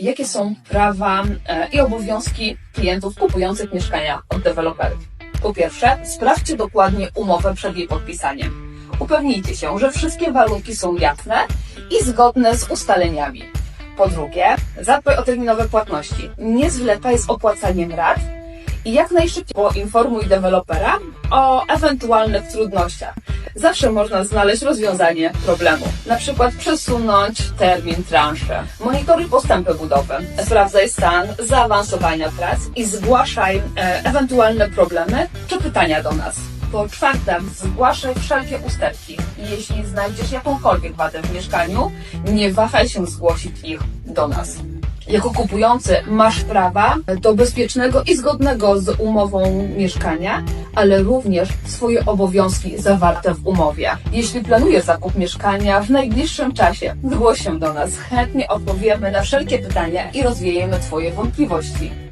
jakie są prawa e, i obowiązki klientów kupujących mieszkania od deweloperów. Po pierwsze, sprawdźcie dokładnie umowę przed jej podpisaniem. Upewnijcie się, że wszystkie warunki są jasne i zgodne z ustaleniami. Po drugie, zadbaj o terminowe płatności. Nie zwlekaj z opłacaniem rat i jak najszybciej poinformuj dewelopera o ewentualnych trudnościach. Zawsze można znaleźć rozwiązanie problemu. Na przykład przesunąć termin transzy. Monitoruj postępy budowy. Sprawdzaj stan zaawansowania prac i zgłaszaj e, ewentualne problemy czy pytania do nas. Po czwarte, zgłaszaj wszelkie usterki. Jeśli znajdziesz jakąkolwiek wadę w mieszkaniu, nie wahaj się zgłosić ich do nas. Jako kupujący masz prawa do bezpiecznego i zgodnego z umową mieszkania, ale również swoje obowiązki zawarte w umowie. Jeśli planujesz zakup mieszkania w najbliższym czasie, zgłoś się do nas. Chętnie odpowiemy na wszelkie pytania i rozwiejemy Twoje wątpliwości.